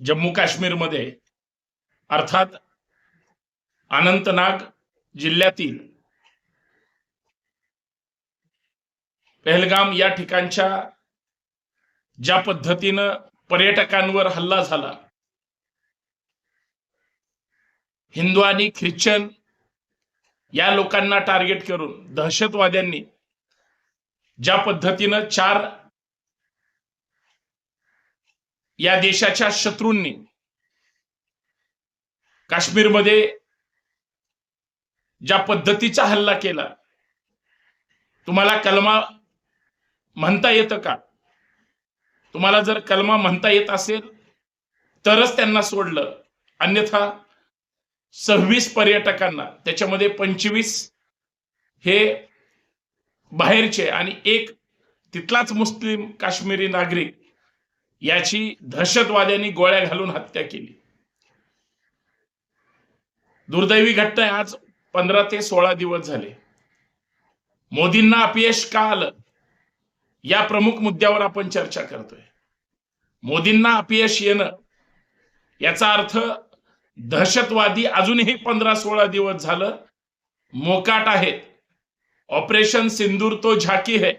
जम्मू काश्मीरमध्ये अर्थात अनंतनाग जिल्ह्यातील पहलगाम या ठिकाणच्या ज्या पद्धतीनं पर्यटकांवर हल्ला झाला हिंदू आणि ख्रिश्चन या लोकांना टार्गेट करून दहशतवाद्यांनी ज्या पद्धतीनं चार या देशाच्या शत्रूंनी काश्मीरमध्ये ज्या पद्धतीचा हल्ला केला तुम्हाला कलमा म्हणता येतं का? तुम्हाला जर कलमा म्हणता येत असेल तरच त्यांना सोडलं. अन्यथा सव्वीस पर्यटकांना त्याच्यामध्ये पंचवीस हे बाहेरचे आणि एक तिथलाच मुस्लिम काश्मीरी नागरिक याची दहशतवाद्यांनी गोळ्या घालून हत्या केली. दुर्दैवी घटना आज पंधरा ते सोळा दिवस झाले. मोदींना अपयश का आलं? या प्रमुख मुद्द्यावर आपण चर्चा करतोय. मोदींना अपयश येणं याचा अर्थ दहशतवादी अजूनही पंधरा सोळा दिवस झालं मोकाट आहेत. ऑपरेशन सिंदूर तो झाकी है.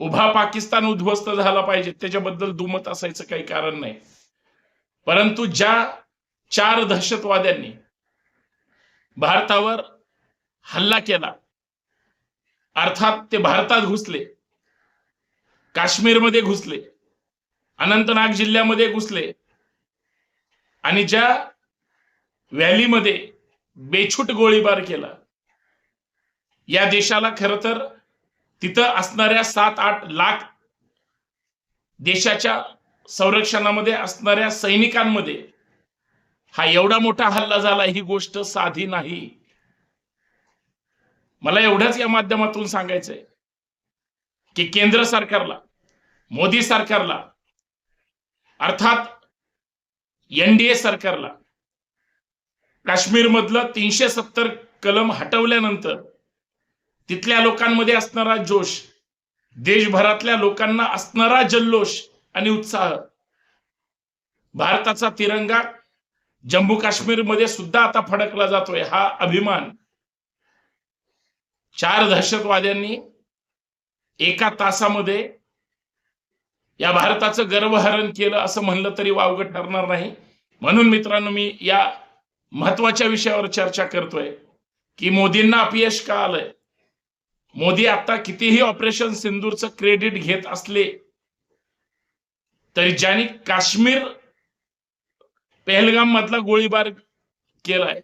उभा पाकिस्तान उद्ध्वस्त झाला पाहिजे त्याच्याबद्दल दुमत असायचं काही कारण नाही. परंतु ज्या चार दहशतवाद्यांनी भारतावर हल्ला केला अर्थात ते भारतात घुसले काश्मीरमध्ये घुसले अनंतनाग जिल्ह्यामध्ये घुसले आणि ज्या व्हॅलीमध्ये बेछूट गोळीबार केला या देशाला खर तर तिथं असणाऱ्या सात आठ लाख देशाच्या संरक्षणामध्ये असणाऱ्या सैनिकांमध्ये हा एवढा मोठा हल्ला झाला ही गोष्ट साधी नाही. मला एवढंच या माध्यमातून सांगायचंय की केंद्र सरकारला मोदी सरकारला अर्थात एनडीए सरकारला काश्मीरमधलं तीनशे सत्तर कलम हटवल्यानंतर तिथल्या लोकांमध्ये असणारा जोश देशभरातल्या लोकांना असणारा जल्लोष आणि उत्साह. भारताचा तिरंगा जम्मू काश्मीरमध्ये सुद्धा आता फडकला जातोय हा अभिमान. चार दहशतवाद्यांनी एका तासामध्ये या भारताचं गर्वहरण केलं असं म्हणलं तरी वावगं ठरणार नाही. म्हणून मित्रांनो मी या महत्त्वाच्या विषयावर चर्चा करतोय की मोदींना अपयश का आलंय? मोदी आता कितीही ऑपरेशन सिंदूरचं क्रेडिट घेत असले तरी ज्यांनी काश्मीर पहलगाम मधला गोळीबार केलाय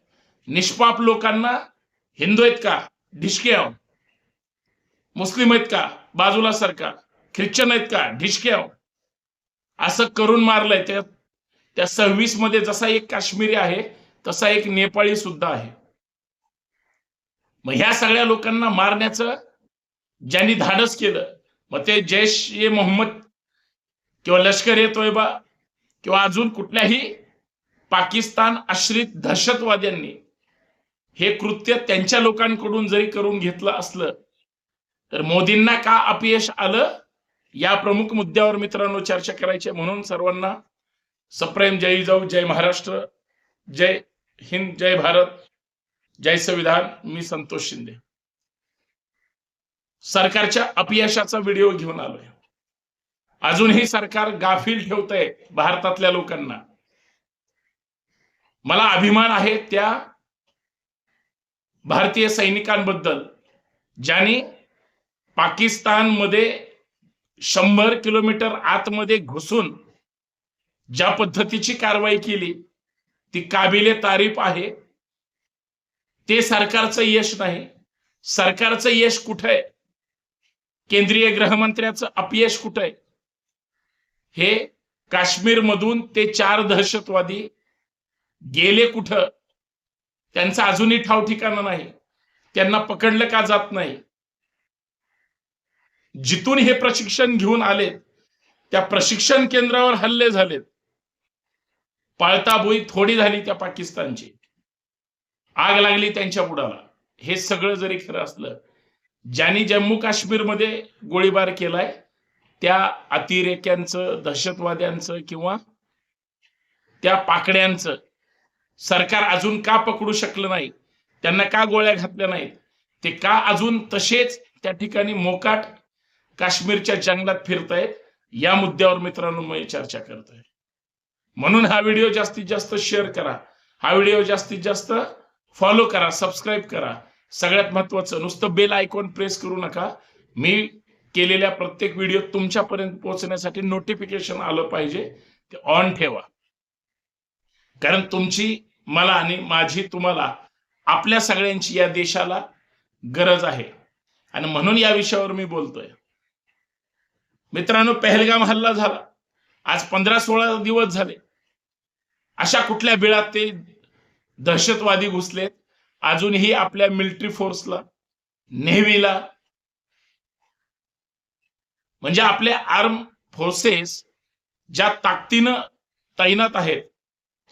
निष्पाप लोकांना हिंदू आहेत का? ढिशके आहो. मुस्लिम आहेत का? बाजूला सरकार ख्रिश्चन आहेत का? ढिशके आहो. असं करून मारलंय. त्या त्या सव्वीसमध्ये जसा एक काश्मीरी आहे तसा एक नेपाळी सुद्धा आहे. मग ह्या सगळ्या लोकांना मारण्याचं ज्यांनी धाडस केलं मग ते जैश ए मोहम्मद किंवा लष्कर ए तोयबा किंवा अजून कुठल्याही पाकिस्तान आश्रित दहशतवाद्यांनी हे कृत्य त्यांच्या लोकांकडून जरी करून घेतलं असलं तर मोदींना का अपयश आलं? या प्रमुख मुद्द्यावर मित्रांनो चर्चा करायची म्हणून सर्वांना सप्रेम जय जाऊ जय महाराष्ट्र जय हिंद जय भारत. जय संविधान मी संतोष शिंदे. सरकारच्या अपयशाचा व्हिडिओ घेऊन आलोय. अजूनही सरकार गाफील ठेवतंय भारतातल्या लोकांना. मला अभिमान आहे त्या भारतीय सैनिकांबद्दल ज्यांनी पाकिस्तानमध्ये शंभर किलोमीटर आतमध्ये घुसून ज्या पद्धतीची कारवाई केली ती काबिले तारीफ आहे. ते सरकारचं यश नाही. सरकारचं यश कुठं आहे केंद्रीय गृहमंत्र्याचं अपयश कुठं आहे हे काश्मीरमधून ते चार दहशतवादी गेले कुठं? त्यांचं अजूनही ठाव ठिकाणा नाही. त्यांना पकडलं का जात नाही? जिथून हे प्रशिक्षण घेऊन आले त्या प्रशिक्षण केंद्रावर हल्ले झालेत. पाळताबोई थोडी झाली त्या पाकिस्तानची. आग लागली त्यांच्या बुडाला. हे सगळं जरी खरं असलं ज्यांनी जम्मू काश्मीरमध्ये गोळीबार केलाय त्या अतिरेक्यांचं दहशतवाद्यांचं किंवा त्या पाकड्यांचं सरकार अजून का पकडू शकलं नाही? त्यांना का गोळ्या घातल्या नाहीत? ते का अजून तसेच त्या ठिकाणी मोकाट काश्मीरच्या जंगलात फिरतायत? या मुद्द्यावर मित्रांनो मी चर्चा करतोय. म्हणून हा व्हिडिओ जास्तीत जास्त शेअर करा. हा व्हिडिओ जास्तीत जास्त फॉलो करा सबस्क्राईब करा. सगळ्यात महत्वाचं नुसतं बेल आयकॉन प्रेस करू नका. मी केलेल्या प्रत्येक व्हिडिओ तुमच्यापर्यंत पोहोचण्यासाठी नोटिफिकेशन आलं पाहिजे. ते ऑन ठेवा. कारण तुमची मला आणि माझी तुम्हाला आपल्या सगळ्यांची या देशाला गरज आहे. आणि म्हणून या विषयावर मी बोलतोय. मित्रांनो पहलगाम हल्ला झाला. आज पंधरा सोळा दिवस झाले. अशा कुठल्या बिळात ते दहशतवादी घुसलेत अजूनही आपल्या मिलिटरी फोर्सला नेव्हीला म्हणजे आपले आर्म फोर्सेस ज्या ताकदीनं तैनात आहेत.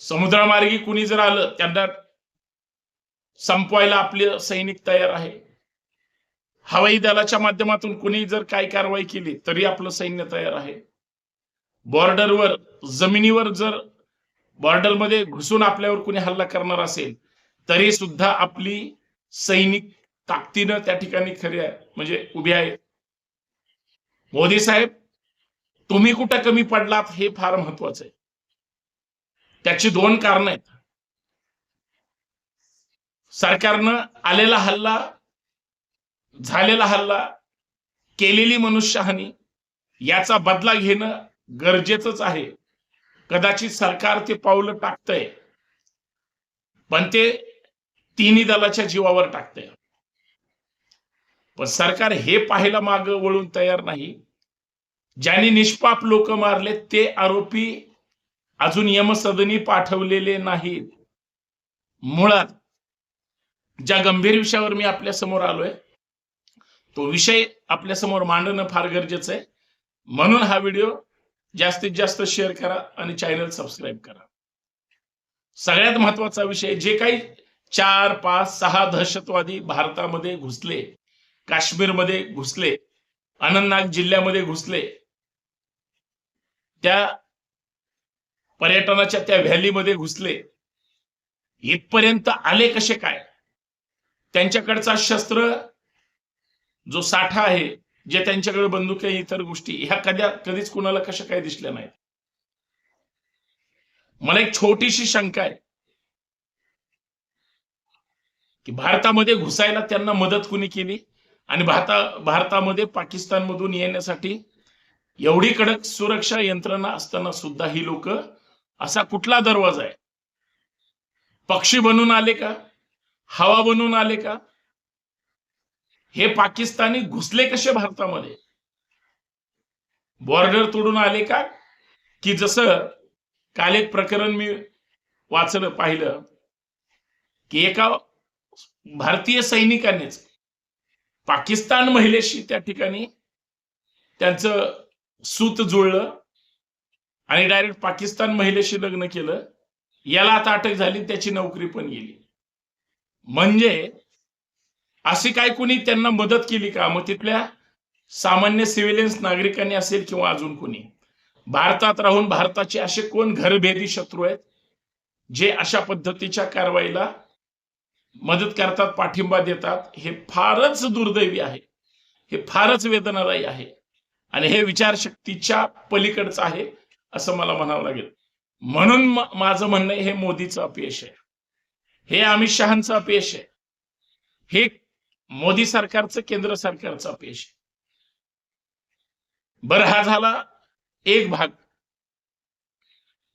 समुद्रमार्गी कुणी जर आलं त्यांना संपवायला आपले सैनिक तयार आहे. हवाई दलाच्या माध्यमातून कुणी जर काय कारवाई केली तरी आपलं सैन्य तयार आहे. बॉर्डरवर जमिनीवर जर बॉर्डरमध्ये घुसून आपल्यावर कुणी हल्ला करणार असेल तरी सुद्धा आपली सैनिक ताकदीनं त्या ठिकाणी खरी आहे म्हणजे उभी आहे मोदी साहेब तुम्ही कुठं कमी पडलात हे फार महत्वाचं आहे. त्याची दोन कारण आहेत. सरकारनं आलेला हल्ला झालेला हल्ला केलेली मनुष्यहानी याचा बदला घेणं गरजेचंच आहे. कदाचित सरकार ते पावलं टाकतंय. पण ते तिन्ही दलाच्या जीवावर टाकतंय. पण सरकार हे पाहायला माग वळून तयार नाही. ज्यांनी निष्पाप लोक मारले ते आरोपी अजून यमसदनी पाठवलेले नाहीत. मुळात ज्या गंभीर विषयावर मी आपल्यासमोर आलोय तो विषय आपल्यासमोर मांडणं फार गरजेचं आहे. म्हणून हा व्हिडिओ जास्तीत जास्त शेअर करा आणि चॅनल सबस्क्राईब करा. सगळ्यात महत्त्वाचा विषय जे काही चार पाच सहा दहशतवादी भारतामध्ये घुसले काश्मीरमध्ये घुसले अनंतनाग जिल्ह्यामध्ये घुसले त्या पर्यटनाच्या त्या व्हॅलीमध्ये घुसले इथपर्यंत आले कसे काय? त्यांच्याकडचा शस्त्र जो साठा आहे जे त्यांच्याकडे बंदुके इतर गोष्टी ह्या कद्या कधीच कुणाला कशा काय दिसल्या नाहीत. मला एक छोटीशी शंका आहे. की भारतामध्ये घुसायला त्यांना मदत कुणी केली? आणि भारता भारतामध्ये पाकिस्तान मधून येण्यासाठी एवढी कडक सुरक्षा यंत्रणा असताना सुद्धा ही लोक असा कुठला दरवाजा आहे? पक्षी बनून आले का? हवा बनून आले का? हे पाकिस्तानी घुसले कसे भारतामध्ये? बॉर्डर तोडून आले का? की जसं काल एक प्रकरण मी वाचलं पाहिलं की एका भारतीय सैनिकांनीच पाकिस्तान महिलेशी त्या ठिकाणी त्यांचं सूत जुळलं आणि डायरेक्ट पाकिस्तान महिलेशी लग्न केलं. याला आता अटक झाली त्याची नोकरी पण गेली. म्हणजे अशी काय कोणी त्यांना मदत केली का? मग तिथल्या सामान्य सिव्हिलियन्स नागरिकांनी असेल किंवा अजून कोणी? भारतात राहून भारताचे असे कोण घरभेदी शत्रू आहेत जे अशा पद्धतीच्या कारवाईला मदत करतात पाठिंबा देतात हे फारच दुर्दैवी आहे. हे फारच वेदनादायी आहे. आणि हे विचारशक्तीच्या पलीकडचं आहे असं मला म्हणावं लागेल. म्हणून माझं म्हणणं आहे, हे मोदीचं अपयश आहे. हे अमित शहाचं अपयश आहे. हे मोदी सरकारचं केंद्र सरकारचं अपयश बर हा झाला एक भाग.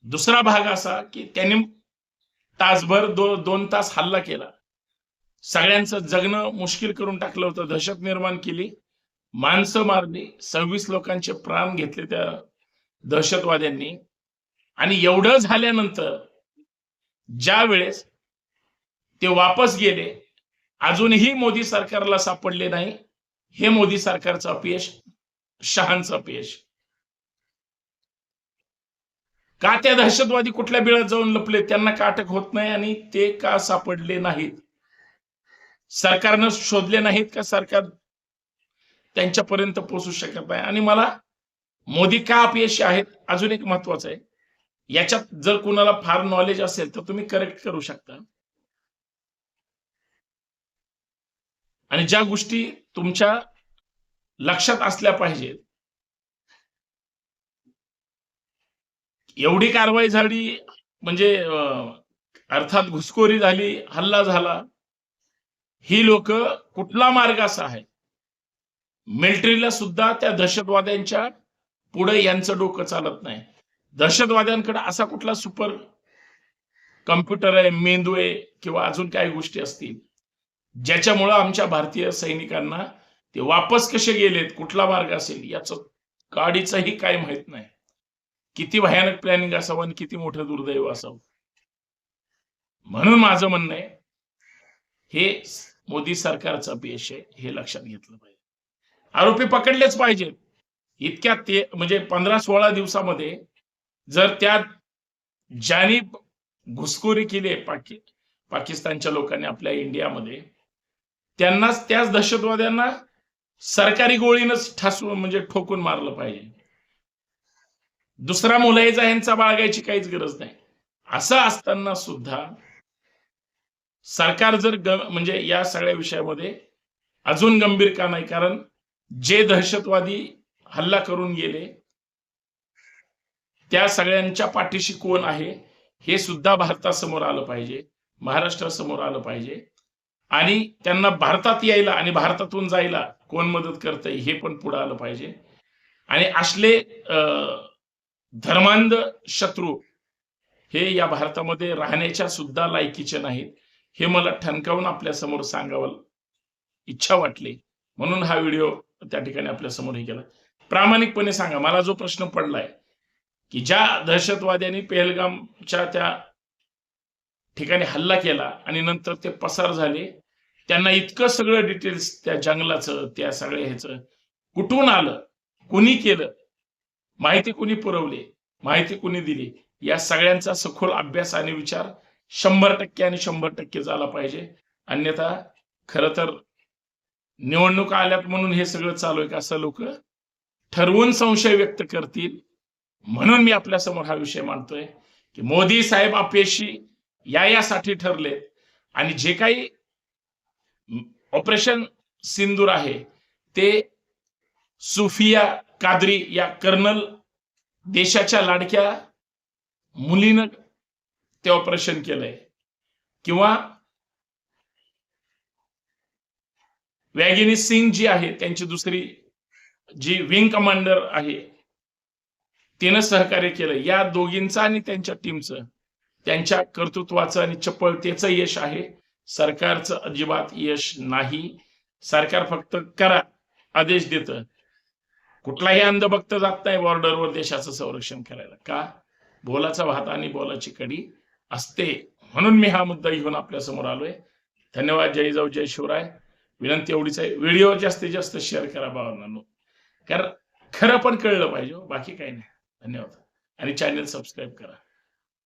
दुसरा भाग असा की त्यांनी तासभर दो दोन तास हल्ला केला. सगळ्यांचं जगणं मुश्किल करून टाकलं होतं दहशत निर्माण केली. माणसं मारली सव्वीस लोकांचे प्राण घेतले त्या दहशतवाद्यांनी. आणि एवढं झाल्यानंतर ज्या वेळेस ते वापस गेले अजूनही मोदी सरकारला सापडले नाही. हे मोदी सरकारचं अपयश शहांचं अपयश. का त्या दहशतवादी कुठल्या बिळात जाऊन लपले? त्यांना का अटक होत नाही आणि ते का सापडले नाहीत? सरकारनं शोधले नाहीत का? सरकार त्यांच्यापर्यंत पोहोचू शकत नाही. आणि मला मोदी का अपयशी आहेत? अजून एक महत्वाचं आहे. याच्यात जर कुणाला फार नॉलेज असेल तर तुम्ही करेक्ट करू शकता. आणि ज्या गोष्टी तुमच्या लक्षात असल्या पाहिजेत एवढी कारवाई झाली म्हणजे अर्थात घुसखोरी झाली हल्ला झाला ही लोक कुठला मार्ग असा आहे? मिलिटरीला सुद्धा त्या दहशतवाद्यांच्या पुढे यांचं डोकं चालत नाही. दहशतवाद्यांकडे असा कुठला सुपर कम्प्युटर आहे मेंदू आहे किंवा अजून काही गोष्टी असतील ज्याच्यामुळं आमच्या भारतीय सैनिकांना ते वापस कसे गेलेत कुठला मार्ग असेल याचं गाडीचंही काय माहीत नाही. किती भयानक प्लॅनिंग असावं आणि किती मोठं दुर्दैव असावं. म्हणून माझं म्हणणं आहे हे मोदी सरकारचं अपयश आहे हे लक्षात घेतलं पाहिजे. आरोपी पकडलेच पाहिजेत. इतक्या ते म्हणजे पंधरा सोळा दिवसामध्ये जर त्या ज्यांनी घुसखोरी केली आहे पाकि पाकिस्तानच्या लोकांनी आपल्या इंडियामध्ये त्यांनाच त्याच दहशतवाद्यांना सरकारी गोळीनंच ठासून म्हणजे ठोकून मारलं पाहिजे. दुसरा मुलायचा यांचा बाळगायची काहीच गरज नाही. असं असताना सुद्धा सरकार जर म्हणजे या सगळ्या विषयामध्ये अजून गंभीर का नाही? कारण जे दहशतवादी हल्ला करून गेले त्या सगळ्यांच्या पाठीशी कोण आहे हे सुद्धा भारतासमोर आलं पाहिजे महाराष्ट्रासमोर आलं पाहिजे. आणि त्यांना भारतात यायला आणि भारतातून जायला कोण मदत करतंय हे पण पुढे आलं पाहिजे. आणि असले अं, धर्मांध शत्रू हे या भारतामध्ये राहण्याच्या सुद्धा लायकीचे नाहीत. हे मला ठणकावून आपल्यासमोर सांगावं इच्छा वाटली. म्हणून हा व्हिडिओ त्या ठिकाणी आपल्यासमोर हे केला. प्रामाणिकपणे सांगा मला जो प्रश्न पडलाय की ज्या दहशतवाद्यांनी पेहलगामच्या त्या ठिकाणी हल्ला केला आणि नंतर ते पसार झाले. त्यांना इतकं सगळं डिटेल्स त्या जंगलाचं त्या सगळ्या ह्याचं कुठून आलं कुणी केलं माहिती कुणी पुरवली माहिती कुणी दिली या सगळ्यांचा सखोल अभ्यास आणि विचार शंभर टक्के आणि शंभर टक्के झाला पाहिजे. अन्यथा खर तर निवडणुका आल्यात म्हणून हे सगळं चालू आहे का असं लोक ठरवून संशय व्यक्त करतील. म्हणून मी आपल्यासमोर हा विषय मांडतोय की मोदी साहेब अपयशी या यासाठी ठरले. आणि जे काही ऑपरेशन सिंदूर आहे ते सुफिया कादरी या कर्नल देशाच्या लाडक्या मुलीनं ते ऑपरेशन केलंय. किंवा वॅगिनी सिंग जी आहे त्यांची दुसरी जी विंग कमांडर आहे तिनं सहकार्य केलं. या दोघींचं आणि त्यांच्या टीमचं त्यांच्या कर्तृत्वाचं आणि चपळतेचं यश आहे. सरकारचं अजिबात यश नाही. सरकार फक्त करा आदेश देत. कुठलाही अंधभक्त जात नाही बॉर्डरवर देशाचं संरक्षण करायला. का? बोलाचा भात आणि बोलाची कडी असते. म्हणून मी हा मुद्दा घेऊन आपल्यासमोर आलोय. धन्यवाद. जय जाऊ जय शिवराय. विनंती एवढीच आहे. व्हिडिओ जास्तीत जास्त शेअर करा भावांनो. कारण खरं पण कळलं पाहिजे हो. बाकी काही नाही. धन्यवाद. आणि चॅनल सबस्क्राईब करा.